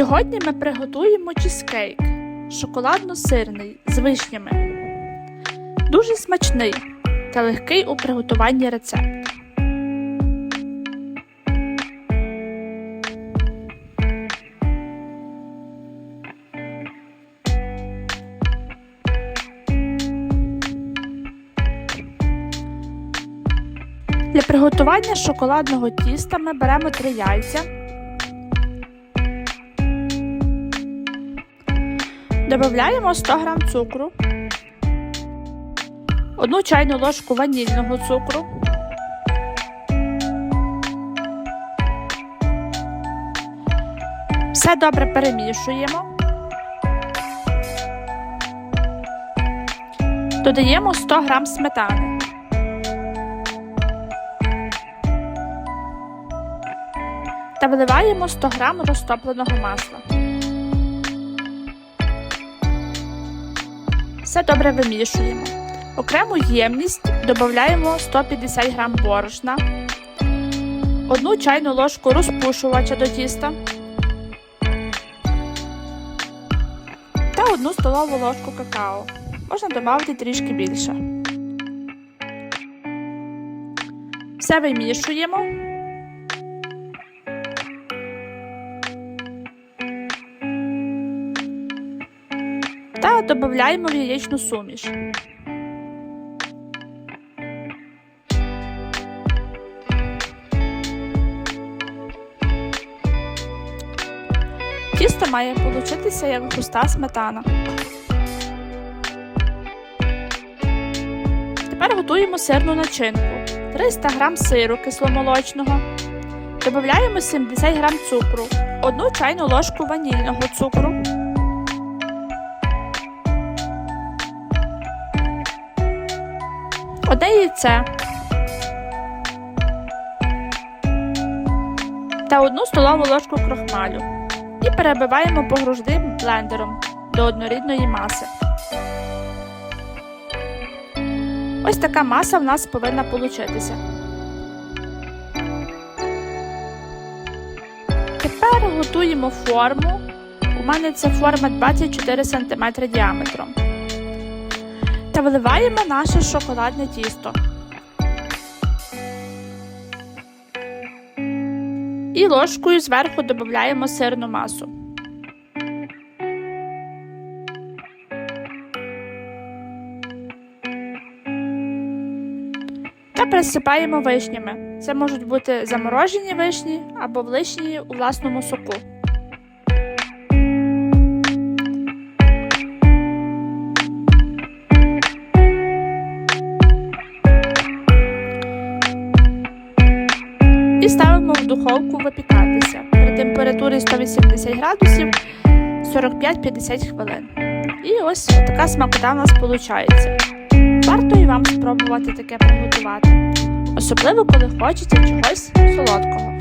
Сьогодні ми приготуємо чізкейк шоколадно-сирний з вишнями. Дуже смачний та легкий у приготуванні рецепт. Для приготування шоколадного тіста ми беремо 3 яйця. Додаємо 100 г цукру, 1 чайну ложку ванільного цукру, все добре перемішуємо. Додаємо 100 г сметани. Та виливаємо 100 г розтопленого масла. Все добре вимішуємо. Окрему ємність додаємо 150 г борошна, 1 чайну ложку розпушувача до тіста та 1 столову ложку какао. Можна додати трішки більше. Все вимішуємо. Та додаємо в яєчну суміш. Тісто має получитися як густа сметана. Тепер готуємо сирну начинку. 300 г сиру кисломолочного. Додаємо 70 г цукру, 1 чайну ложку ванільного цукру. Одне яйце та одну столову ложку крохмалю і перебиваємо погружним блендером до однорідної маси. Ось така маса в нас повинна получитися. Тепер готуємо форму. У мене це форма 24 см діаметром та виливаємо наше шоколадне тісто. І ложкою зверху додаємо сирну масу. Та присипаємо вишнями. Це можуть бути заморожені вишні або влишні у власному соку. І ставимо в духовку випікатися при температурі 180 градусів 45-50 хвилин. І ось така смакота в нас виходить. Варто і вам спробувати таке приготувати, особливо коли хочеться чогось солодкого.